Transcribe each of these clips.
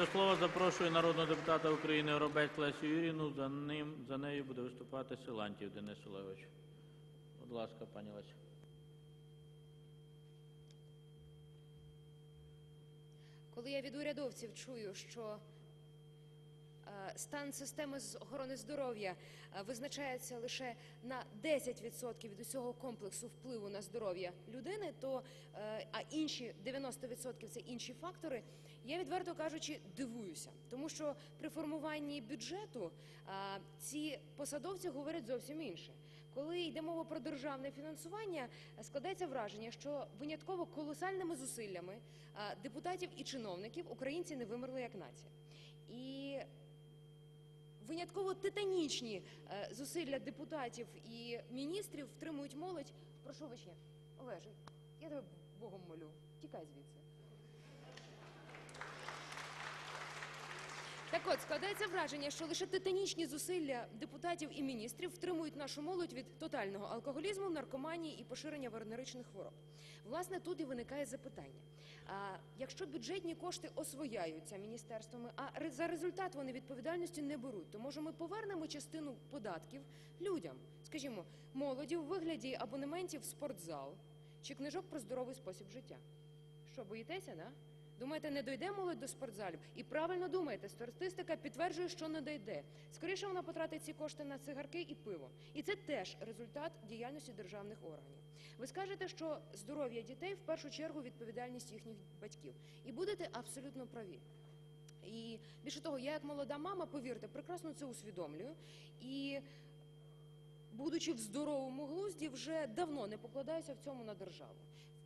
До слова запрошую народного депутата України Робець Лесю Юріну. За ним за нею буде виступати Силантів Денис Олегович. Будь ласка, пані Леся. Коли я від урядовців чую, що е, стан системи з охорони здоров'я е, визначається лише на 10% від усього комплексу впливу на здоров'я людини, то е, а інші 90% це інші фактори. Я відверто кажучи дивуюся, тому що при формуванні бюджету ці посадовці говорять зовсім інше. Коли йде мова про державне фінансування, складається враження, що винятково колосальними зусиллями депутатів і чиновників українці не вимерли як нація. І винятково титанічні е, зусилля депутатів і міністрів втримують молодь. Прошу вибачення, Олеже, я тебе Богом молю, тікай звідси. Так от складається враження, що лише титанічні зусилля депутатів і міністрів втримують нашу молодь від тотального алкоголізму, наркоманії і поширення венеричних хвороб. Власне, тут і виникає запитання: а, якщо бюджетні кошти освояються міністерствами, а за результат вони відповідальності не беруть, то може ми повернемо частину податків людям, скажімо, молоді в вигляді абонементів в спортзал чи книжок про здоровий спосіб життя. Що боїтеся, да? Думаєте, не дойде молодь до спортзалів? І правильно думаєте, статистика підтверджує, що не дойде. Скоріше вона потратить ці кошти на цигарки і пиво. І це теж результат діяльності державних органів. Ви скажете, що здоров'я дітей в першу чергу відповідальність їхніх батьків. І будете абсолютно праві. І більше того, я як молода мама, повірте, прекрасно це усвідомлюю. І будучи в здоровому глузді, вже давно не покладаюся в цьому на державу.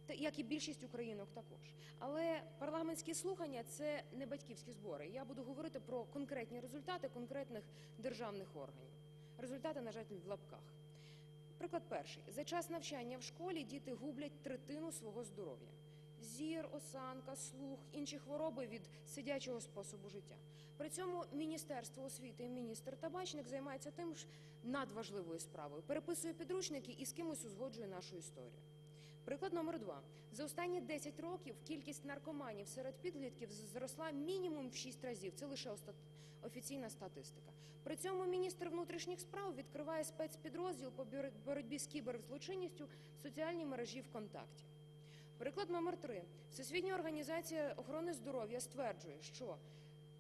Як і більшість українок також. Але парламентські слухання це не батьківські збори. Я буду говорити про конкретні результати конкретних державних органів. Результати, на жаль, в лапках. Приклад перший. За час навчання в школі діти гублять третину свого здоров'я. Зір, осанка, слух, інші хвороби від сидячого способу життя. При цьому Міністерство освіти і міністр Табачник займається тим ж надважливою справою. Переписує підручники і з кимось узгоджує нашу історію. Приклад номер два. За останні 10 років кількість наркоманів серед підлітків зросла мінімум в 6 разів. Це лише офіційна статистика. При цьому міністр внутрішніх справ відкриває спецпідрозділ по боротьбі з кіберзлочинністю в соціальній мережі ВКонтакті. Приклад номер три. Всесвітня організація охорони здоров'я стверджує, що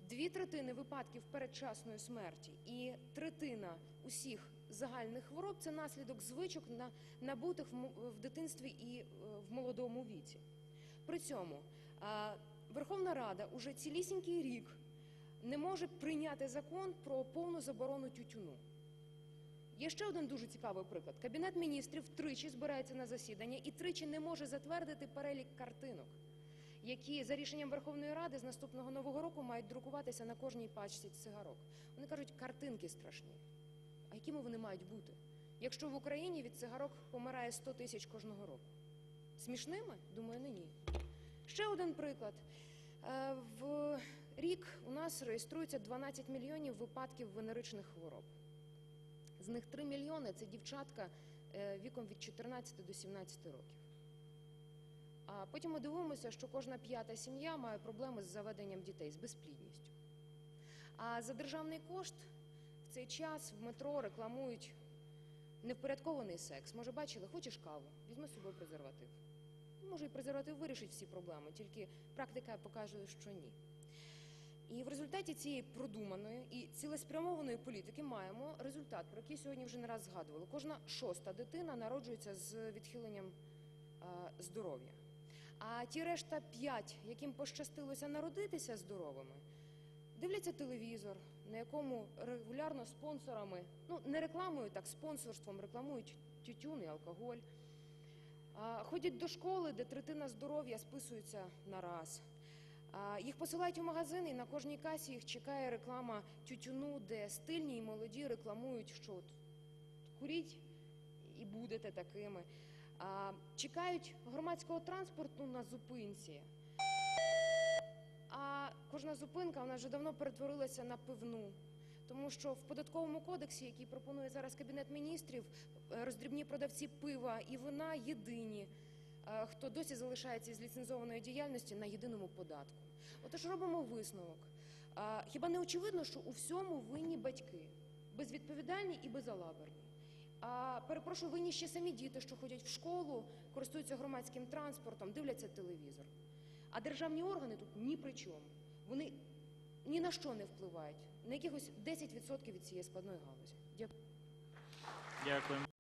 дві третини випадків передчасної смерті і третина усіх загальних хвороб це наслідок звичок, на- набутих в дитинстві і е, в молодому віці. При цьому Верховна Рада уже цілісінький рік не може прийняти закон про повну заборону тютюну. Є ще один дуже цікавий приклад. Кабінет міністрів тричі збирається на засідання і тричі не може затвердити перелік картинок, які за рішенням Верховної Ради з наступного нового року мають друкуватися на кожній пачці цигарок. Вони кажуть, картинки страшні. А якими вони мають бути? Якщо в Україні від цигарок помирає 100 тисяч кожного року. Смішними? Думаю, не ні. Ще один приклад. Е, В рік у нас реєструється 12 мільйонів випадків венеричних хвороб. З них 3 мільйони це дівчатка е, віком від 14 до 17 років. А потім ми дивимося, що кожна п'ята сім'я має проблеми з заведенням дітей, з безплідністю. А за державний кошт цей час в метро рекламують невпорядкований секс. Може, бачили, хочеш каву, візьми з собою презерватив. Може, і презерватив вирішить всі проблеми, тільки практика покаже, що ні. І в результаті цієї продуманої і цілеспрямованої політики маємо результат, про який сьогодні вже не раз згадували. Кожна шоста дитина народжується з відхиленням здоров'я. А ті решта п'ять, яким пощастилося народитися здоровими, дивляться телевізор, на якому регулярно спонсорами, ну не рекламою, так спонсорством рекламують тютюн і алкоголь. Ходять до школи, де третина здоров'я списується на раз. Їх посилають у магазини, і на кожній касі їх чекає реклама тютюну, де стильні і молоді рекламують, що куріть і будете такими. Чекають громадського транспорту на зупинці кожна зупинка вона вже давно перетворилася на пивну. Тому що в податковому кодексі, який пропонує зараз кабінет міністрів, е, роздрібні продавці пива і вина єдині, е, хто досі залишається із ліцензованої діяльності на єдиному податку. Отож, робимо висновок. Е, хіба не очевидно, що у всьому винні батьки безвідповідальні і безалаберні? А перепрошую, винні ще самі діти, що ходять в школу, користуються громадським транспортом, дивляться телевізор. А державні органи тут ні при чому вони ні на що не впливають, на якихось 10% від цієї складної галузі. Дякую. Дякую.